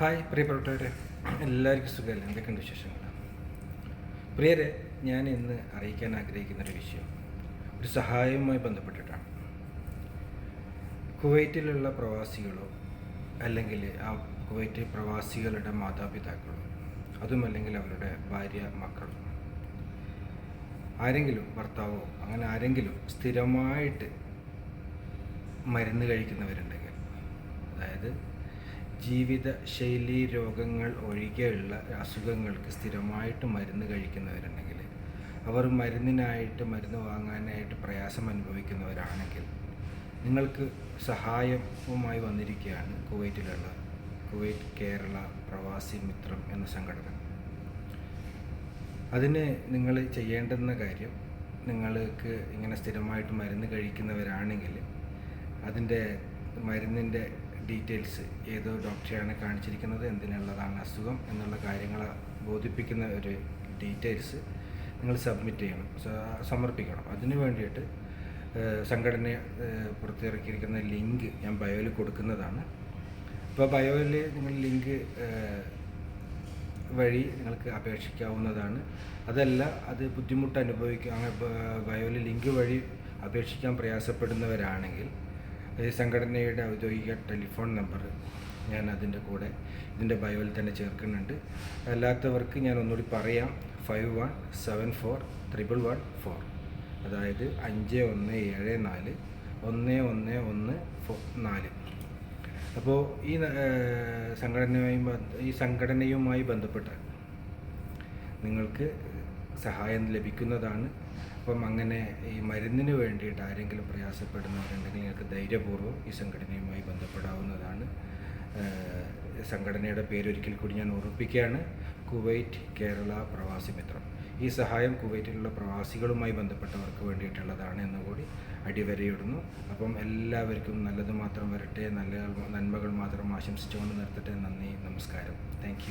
Hi പ്രിയപ്പെട്ടവരെ. എല്ലാവർക്കും സുഖമല്ലേ? എന്തൊക്കെയുണ്ട് വിശേഷങ്ങൾ പ്രിയരെ ഞാൻ ഇന്ന് അറിയിക്കാൻ ആഗ്രഹിക്കുന്ന ഒരു വിഷയം ഒരു സഹായവുമായി ബന്ധപ്പെട്ടിട്ടാണ്. കുവൈറ്റിലുള്ള പ്രവാസികളോ അല്ലെങ്കിൽ ആ കുവൈറ്റ് പ്രവാസികളുടെ മാതാപിതാക്കളോ അതുമല്ലെങ്കിൽ അവരുടെ ഭാര്യ മക്കളോ ആരെങ്കിലും ഭർത്താവോ അങ്ങനെ ആരെങ്കിലും സ്ഥിരമായിട്ട് മരുന്ന് കഴിക്കുന്നവരുണ്ടെങ്കിൽ അതായത് ജീവിത ശൈലി രോഗങ്ങൾ ഒഴികെയുള്ള അസുഖങ്ങൾക്ക് സ്ഥിരമായിട്ട് മരുന്ന് കഴിക്കുന്നവരുണ്ടെങ്കിൽ അവർ മരുന്നിനായിട്ട് മരുന്ന് വാങ്ങാനായിട്ട് പ്രയാസം അനുഭവിക്കുന്നവരാണെങ്കിൽ നിങ്ങൾക്ക് സഹായവുമായി വന്നിരിക്കുകയാണ് കുവൈറ്റിലുള്ള കുവൈറ്റ് കേരള പ്രവാസി മിത്രം എന്ന സംഘടന. അതിന് നിങ്ങൾ ചെയ്യേണ്ടുന്ന കാര്യം നിങ്ങൾക്ക് ഇങ്ങനെ സ്ഥിരമായിട്ട് മരുന്ന് കഴിക്കുന്നവരാണെങ്കിൽ അതിന്റെ മരുന്നിന്റെ ഡീറ്റെയിൽസ് ഏതോ ഡോക്ടറെയാണ് കാണിച്ചിരിക്കുന്നത് എന്തിനുള്ളതാണ് അസുഖം എന്നുള്ള കാര്യങ്ങൾ ബോധിപ്പിക്കുന്ന ഒരു ഡീറ്റെയിൽസ് നിങ്ങൾ സബ്മിറ്റ് ചെയ്യണം സമർപ്പിക്കണം. അതിന് വേണ്ടിയിട്ട് സംഘടന പുറത്തിറക്കിയിരിക്കുന്ന ലിങ്ക് ഞാൻ ബയോയിൽ കൊടുക്കുന്നതാണ്. അപ്പോൾ ബയോയിൽ നിങ്ങൾ ലിങ്ക് വഴി നിങ്ങൾക്ക് അപേക്ഷിക്കാവുന്നതാണ്. അതല്ല അത് ബുദ്ധിമുട്ട് അനുഭവിക്കുക ബയോയിൽ ലിങ്ക് വഴി അപേക്ഷിക്കാൻ പ്രയാസപ്പെടുന്നവരാണെങ്കിൽ സംഘടനയുടെ ഔദ്യോഗിക ടെലിഫോൺ നമ്പർ ഞാൻ അതിന്റെ കൂടെ ഇതിന്റെ ബയോയിൽ തന്നെ ചേർക്കുന്നുണ്ട്. അല്ലാത്തവർക്ക് ഞാൻ ഒന്നുകൂടി പറയാം. Five one seven four triple one four അതായത് അഞ്ച് ഒന്ന് ഏഴ് നാല് ഒന്ന് ഒന്ന് ഒന്ന് ഫോ നാല്. അപ്പോൾ ഈ സംഘടനയുമായി ഈ സംഘടനയുമായി ബന്ധപ്പെട്ട് നിങ്ങൾക്ക് സഹായം ലഭിക്കുന്നതാണ്. അപ്പം അങ്ങനെ ഈ മരുന്നിന് വേണ്ടിയിട്ട് ആരെങ്കിലും പ്രയാസപ്പെടുന്നവരുണ്ടെങ്കിൽ നിങ്ങൾക്ക് ധൈര്യപൂർവം ഈ സംഘടനയുമായി ബന്ധപ്പെടാവുന്നതാണ്. സംഘടനയുടെ പേരൊരിക്കൽ കൂടി ഞാൻ ഓർമ്മിപ്പിക്കുകയാണ്. കുവൈറ്റ് കേരള പ്രവാസി മിത്രം. ഈ സഹായം കുവൈറ്റിലുള്ള പ്രവാസികളുമായി ബന്ധപ്പെട്ടവർക്ക് വേണ്ടിയിട്ടുള്ളതാണ് എന്നുകൂടി അടിവരയിടുന്നു. അപ്പം എല്ലാവർക്കും നല്ലത് മാത്രം വരട്ടെ. നല്ല നന്മകൾ മാത്രം ആശംസിച്ചുകൊണ്ട് നിർത്തട്ടെ. നന്ദി നമസ്കാരം. താങ്ക്